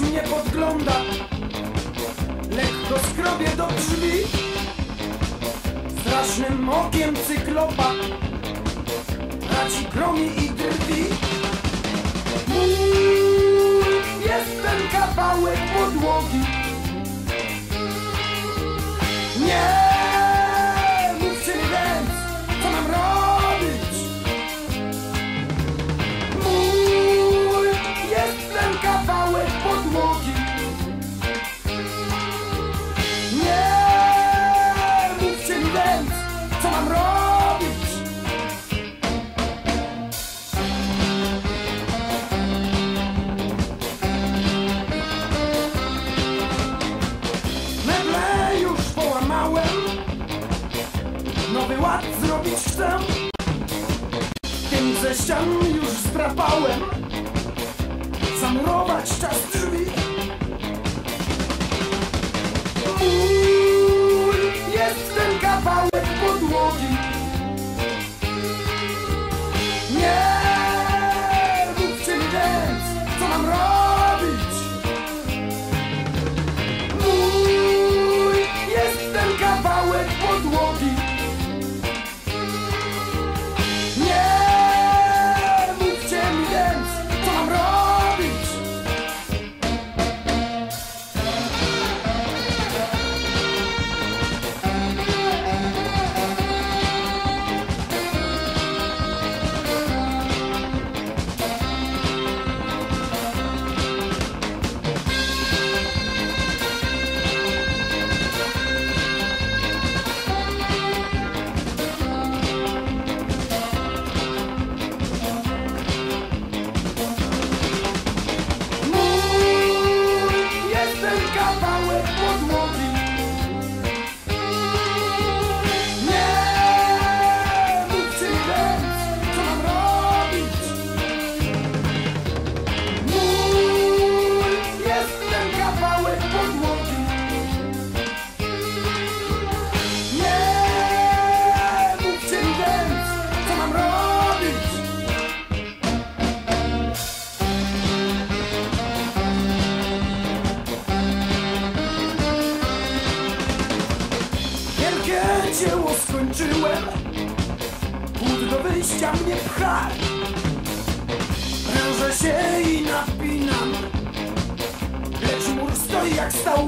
wygląda Lekko skrobie do drzwi Strasznym okiem cyklopa. Raci gromi i drwi. Mój jest kawałek podłogi. Nie Ład zrobić chcę Tym ze ścian już zdrapałem dzieło skończyłem. Płód do wyjścia mnie pcha. Rężę się i napinam. Lecz mur stoi jak stał